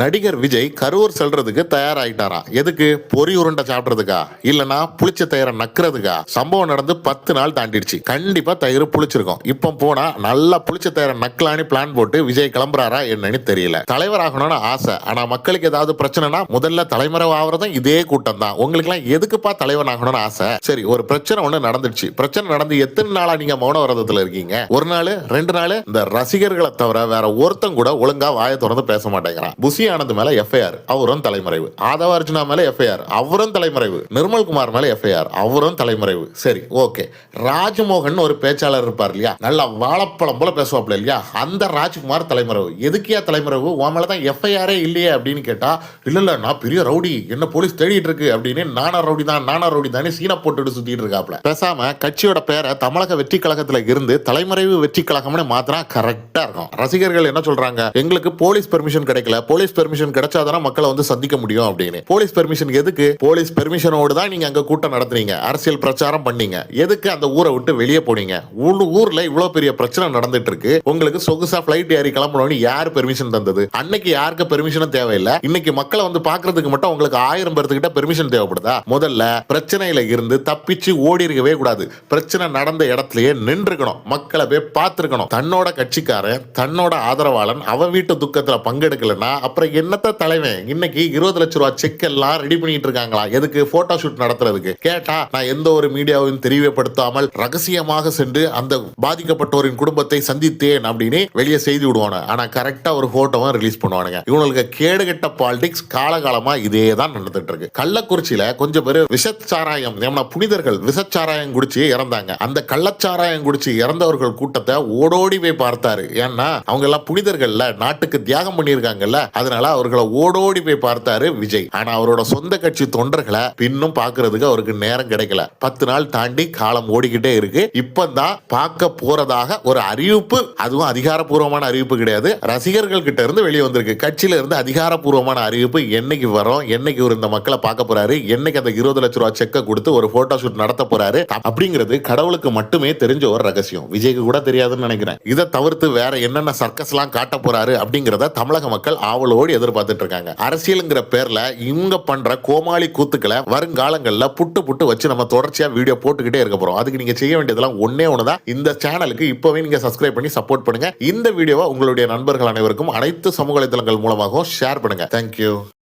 நடிகர் விஜய் கரூர் செல்றதுக்கு தயாராயிட்டாரா? எதுக்கு? பொறி உருண்டை சாப்பிடுறதுக்கா? இல்லனா புளிச்ச தயிரை நக்குறதுக்கா? சம்பவம் நடந்து பத்து நாள் தாண்டிடுச்சு. கண்டிப்பா தயிர் புளிச்சிருக்கும். இப்போ போனா நல்லா புளிச்ச தயிரை நக்கலான்னு பிளான் போட்டு விஜய் கிளம்புறாரா என்னன்னு தெரியல. தலைவர் ஆகணும்னு ஆசை. ஆனா மக்களுக்கு ஏதாவது பிரச்சனைனா முதல்ல தலைமறைவு ஆகுறதும் இதே கூட்டம் தான் உங்களுக்கு எல்லாம் எதுக்குப்பா தலைவன் ஆகணும்னு ஆசை? சரி ஒரு பிரச்சனை ஒண்ணு நடந்துச்சு பிரச்சனை நடந்து எத்தனை நாளா நீங்க மௌன விரதத்துல இருக்கீங்க? ஒரு நாள் ரெண்டு நாள்? இந்த ரசிகர்களை தவிர வேற ஒருத்தன் கூட ஒழுங்கா வாயை திறந்து பேச மாட்டேங்கிறான். புசி ஆனந்த் மேல எஃப்ஐஆர் அவரும் தலைமறைவு. ஆதவ அர்ஜுனா மேல எஃப்ஐஆர் அவரும் தலைமறைவு. நிர்மல்குமார் மேல எஃப்ஐஆர் அவரும் தலைமறைவு. சரி ஓகே. ராஜமோகன் ஒரு பேச்சாளர் இருப்பார் இல்லையா? நல்லா வாழைப்பழம் போல பேசுவாப்ல இல்லையா? அந்த ராஜ்குமார் தலைமறைவு. எதுக்கியா தலைமறைவு? உன் மேல தான் எஃப்ஐஆரே இல்லையே அப்படின்னு கேட்டா இல்ல இல்ல நான் பெரிய ரவுடி. என்ன போலீஸ் தேடிட்டு இருக்கு அப்படின்னு நானா ரவுடி தான் நானா ரவுடி தானே சீனா போட்டுட்டு சுத்திட்டு இருக்காப்ல பேசாம கட்சியோட பேரை தமிழக வெற்றி கழகத்துல இருந்து தலைமறைவு வெற்றி கழகம்னு மாத்திரம் கரெக்டா இருக்கும். ரசிகர்கள் என்ன சொல்றாங்க? எங்களுக்கு போலீஸ் பெர்மிஷன் கிடைக்கல போலீஸ் பெர்மிஷன் கிடைச்சாதானே மக்களை வந்து சந்திக்க முடியும் அப்படின்னு. போலீஸ் பெர்மிஷன் எதுக்கு? போலீஸ் பெர்மிஷனோடு தான் நீங்க அங்க கூட்டம் நடத்துறீங்க அரசியல் பிரச்சாரம் பண்ணீங்க. எதுக்கு அந்த ஊரை விட்டு வெளியே போனீங்க? உள்ள ஊர்ல இவ்வளவு பெரிய பிரச்சனை நடந்துட்டு இருக்கு உங்களுக்கு சொகுசா பிளைட் ஏறி கிளம்பணும்னு யார் பெர்மிஷன் தந்தது? அன்னைக்கு யாருக்கு பெர்மிஷனும் தேவையில்லை? இன்னைக்கு மக்களை வந்து பாக்குறதுக்கு மட்டும் உங்களுக்கு ஆயிரம் பேர்த்துக்கிட்ட பெர்மிஷன் தேவைப்படுதா? முதல்ல பிரச்சனையில இருந்து தப்பிச்சு ஓடி இருக்கவே கூடாது. பிரச்சனை நடந்த இடத்துலயே நின்றுக்கணும். மக்களை போய் பார்த்துருக்கணும். தன்னோட கட்சிக்காரன் தன்னோட ஆதரவாளன் அவன் வீட்டு துக்கத்துல பங்கெடுக்கலன்னா அப்புறம் என்னத்த தலைவன்? இன்னைக்கு இருபது லட்ச ரூபாய் செக் எல்லாம் ரெடி பண்ணிட்டு இருக்காங்களா? எதுக்கு போட்டோ ஷூட் நடத்துறதுக்கு? கேட்டா நான் எந்த ஒரு மீடியாவையும் தெரியப்படுத்தாமல் ரகசியமாக சென்று அந்த பாதிக்கப்பட்டோரின் குடும்பத்தை சந்தித்தேன் அப்படின்னு வெளியே செய்தி விடுவானு. ஆனா கரெக்டா ஒரு போட்டோவும் ரிலீஸ் பண்ணுவானுங்க. இவங்களுக்கு கேடுகட்ட பாலிடிக்ஸ் காலகாலமா இதே தான் நடந்துட்டு இருக்கு. கள்ளக்குறிச்சியில கொஞ்சம் பேர் விஷச்சாராயம் ஏன்னா புனிதர்கள் விஷச்சாராயம் குடிச்சு இறந்தாங்க. அந்த கள்ளச்சாராயம் குடிச்சு இறந்தவர்கள் கூட்டத்தை ஓடோடி போய் பார்த்தாரு. ஏன்னா அவங்க எல்லாம் புனிதர்கள்ல நாட்டுக்கு தியாகம் பண்ணியிருக்காங்கல்ல அதனால அவர்களை ஓடோடி போய் பார்த்தாரு விஜய். ஆனா அவரோட சொந்த கட்சி தொண்டர்களை பின்னும் பாக்குறதுக்கு அவருக்கு நேரம் கிடைக்கல. பத்து நாள் தாண்டி காலம் ஓடிக்கிட்டே இருக்கு. இப்பதான் பார்க்க போறதாக ஒரு அறிவிப்பு அதுவும் அதிகாரப்பூர்வமான அறிவிப்பு கிடையாது. ரசிகர்கள் கிட்ட இருந்து வெளியே வந்திருக்கு. கட்சியில இருந்து அதிகாரப்பூர்வமான அறிவிப்பு என்னைக்கு வரும் என்னைக்கு ஒரு இந்த மக்களை பார்க்க போறாரு என்னைக்கு அந்த இருபது லட்ச ரூபாய் செக்கை கொடுத்து ஒரு போட்டோ ஷூட் நடத்த போறாரு அப்படிங்கிறது கடவுளுக்கு மட்டுமே தெரிஞ்ச ஒரு ரகசியம். விஜய்க்கு கூட தெரியாதுன்னு நினைக்கிறேன். இதை தவிர்த்து வேற என்னென்ன சர்க்கஸ் எல்லாம் காட்ட போறாரு அப்படிங்கிறத தமிழக மக்கள் ஆவலோடு எதிர்பார்த்துட்டு இருக்காங்க அரசியலுங்கிற பேர்ல இவங்க பண்ற கோமாளி கூத்துக்களை வருங்காலங்கள்ல புட்டு புட்டு வச்சு நம்ம தொடர்ச்சியா வீடியோ போட்டுக்கிட்டே இருக்க போறோம். அதுக்கு நீங்க செய்ய வேண்டியதெல்லாம் ஒன்னே ஒண்ணுதான். இந்த சேனலுக்கு இப்பவே நீங்க சப்ஸ்கிரைப் பண்ணி சப்போர்ட் பண்ணுங்க. இந்த வீடியோவை உங்களுடைய நண்பர்கள் அனைவருக்கும் அனைத்து சமூக வலைதளங்கள் மூலமாகவும் ஷேர் பண்ணுங்க. தேங்க்யூ